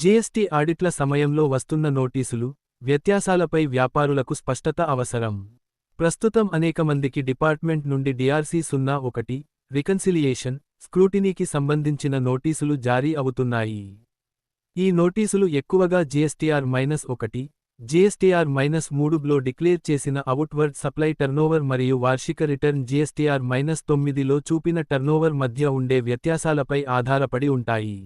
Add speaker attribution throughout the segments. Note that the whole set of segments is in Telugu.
Speaker 1: జీఎస్టీ ఆడిట్ల సమయంలో వస్తున్న నోటీసులు వ్యత్యాసాలపై వ్యాపారులకు స్పష్టత అవసరం. ప్రస్తుతం అనేక మందికి డిపార్ట్మెంట్ నుండి డిఆర్సీ సున్నా ఒకటి రికన్సిలియేషన్ స్క్రూటినీకి సంబంధించిన నోటీసులు జారీ అవుతున్నాయి. ఈ నోటీసులు ఎక్కువగా జీఎస్టీఆర్ మైనస్ ఒకటి జీఎస్టీఆర్ మైనస్ మూడులో డిక్లేర్ చేసిన అవుట్వర్డ్ సప్లై టర్నోవర్ మరియు వార్షిక రిటర్న్ జీఎస్టీఆర్ మైనస్ తొమ్మిదిలో చూపిన టర్నోవర్ మధ్య ఉండే వ్యత్యాసాలపై ఆధారపడి ఉంటాయి.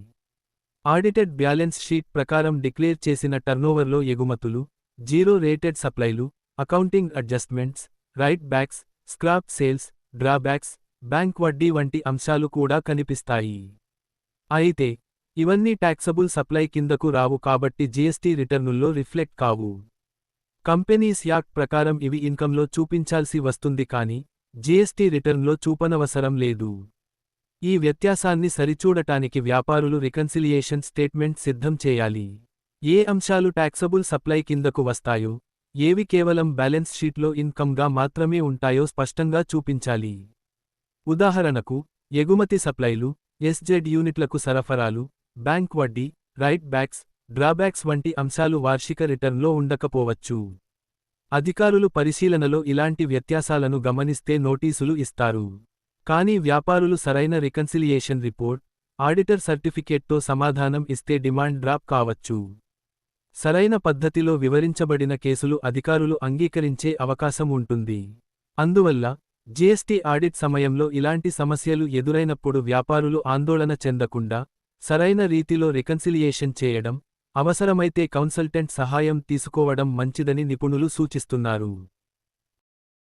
Speaker 1: ఆడిటెడ్ బ్యాలెన్స్ షీట్ ప్రకారం డిక్లేర్ చేసిన టర్నోవర్లో ఎగుమతులు zero rated సప్లైలు accounting adjustments write backs scrap sales drawbacks bank వడ్డీ వంటి అంశాలు కూడా కనిపిస్తాయి. అయితే ఇవన్నీ టాక్సబుల్ సప్లై కిందకు రావు కాబట్టి జీఎస్టీ రిటర్నుల్లో రిఫ్లెక్ట్ కావు. కంపెనీస్ యాక్ట్ ప్రకారం ఇవి ఇన్కంలో చూపించాల్సి వస్తుంది కానీ జీఎస్టీ రిటర్న్లో చూపనవసరం లేదు. ఈ వ్యత్యాసాన్ని సరిచూడటానికి వ్యాపారులు రికన్సిలియేషన్ స్టేట్మెంట్ సిద్ధం చేయాలి. ఏ అంశాలు టాక్సబుల్ సప్లై కిందకు వస్తాయో ఏవి కేవలం బ్యాలెన్స్ షీట్లో ఇన్కమ్గా మాత్రమే ఉంటాయో స్పష్టంగా చూపించాలి. ఉదాహరణకు ఎగుమతి సప్లైలు ఎస్జెడ్ యూనిట్లకు సరఫరాలు బ్యాంక్ వడ్డీ రైట్ బ్యాక్స్ డ్రాబ్యాక్స్ వంటి అంశాలు వార్షిక రిటర్న్లో ఉండకపోవచ్చు. అధికారులు పరిశీలనలో ఇలాంటి వ్యత్యాసాలను గమనిస్తే నోటీసులు ఇస్తారు. కానీ వ్యాపారులు సరైన రికన్సిలియేషన్ రిపోర్ట్ ఆడిటర్ సర్టిఫికేట్తో సమాధానం ఇస్తే డిమాండ్ డ్రాప్ కావచ్చు. సరైన పద్ధతిలో వివరించబడిన కేసులు అధికారులు అంగీకరించే అవకాశం ఉంటుంది. అందువల్ల జీఎస్టీ ఆడిట్ సమయంలో ఇలాంటి సమస్యలు ఎదురైనప్పుడు వ్యాపారులు ఆందోళన చెందకుండా సరైన రీతిలో రికన్సిలియేషన్ చేయడం అవసరమైతే కౌన్సల్టెంట్ సహాయం తీసుకోవడం మంచిదని నిపుణులు సూచిస్తున్నారు.